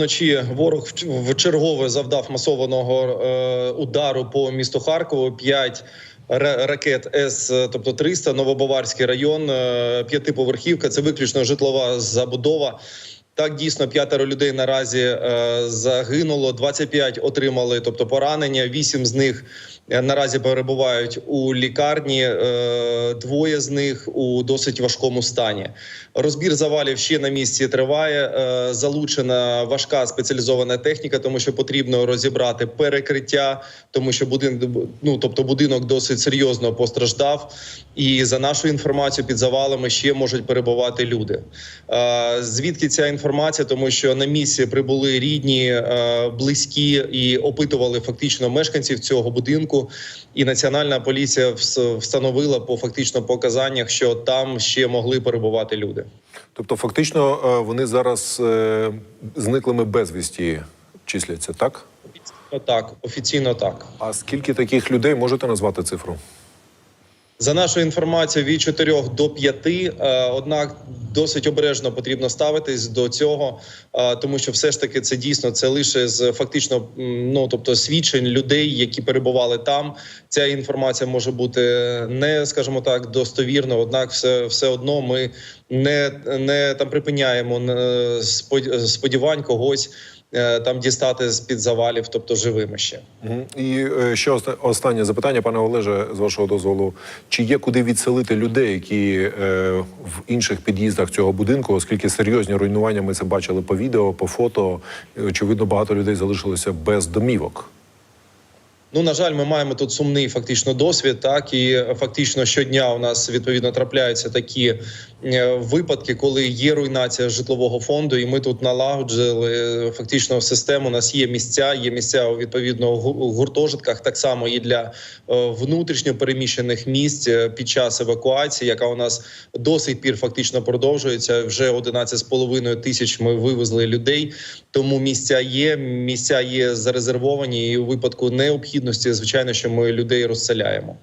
Вночі ворог в- чергове завдав масованого е, удару по місту Харкову. П'ять ра- ракет С, тобто 300, Новобаварський район, е, п'ятиповерхівка. Це виключно житлова забудова. Так, дійсно, п'ятеро людей наразі е, загинуло, 25 отримали, тобто поранення. Вісім з них е, наразі перебувають у лікарні. е, Двоє з них у досить важкому стані. Розбір завалів ще на місці триває. Е, Залучена важка спеціалізована техніка, тому що потрібно розібрати перекриття, тому що будинок, ну тобто будинок досить серйозно постраждав. І за нашою інформацією, під завалами ще можуть перебувати люди. Е, Звідки ця інформація? Тому що на місці прибули рідні, е, близькі і опитували фактично мешканців цього будинку. І національна поліція встановила по фактично показаннях, що там ще могли перебувати люди. Тобто, фактично, е, вони зараз е, зниклими безвісті числяться, так? Офіційно так, офіційно так. А скільки таких людей можете назвати цифру? За нашою інформацією, від 4 до 5, е, однак досить обережно потрібно ставитись до цього, тому що все ж таки це дійсно це лише з фактично ну тобто свідчень людей, які перебували там. Ця інформація може бути не скажімо так достовірно, однак, все, все одно ми не, не там припиняємо е, спод- сподівань когось е, там дістати з під завалів, тобто живими ще. І е, ще оста- останнє запитання, пане Олеже, з вашого дозволу. Чи є куди відселити людей, які в інших під'їздах цього будинку, оскільки серйозні руйнування ми це бачили по відео, по фото. Очевидно, багато людей залишилося без домівок. Ну на жаль, ми маємо тут сумний фактично досвід. Так і фактично щодня у нас відповідно трапляються такі е, випадки, коли є руйнація житлового фонду, і ми тут налагоджили е, фактично систему. У нас є місця, є місця у відповідно гуртожитках. Так само і для е, внутрішньо переміщених місць під час евакуації, яка у нас до сих пір фактично продовжується. Вже 11,5 тисяч ми вивезли людей. Тому місця є, місця є зарезервовані, і у випадку необхідності, звичайно, що ми людей розселяємо.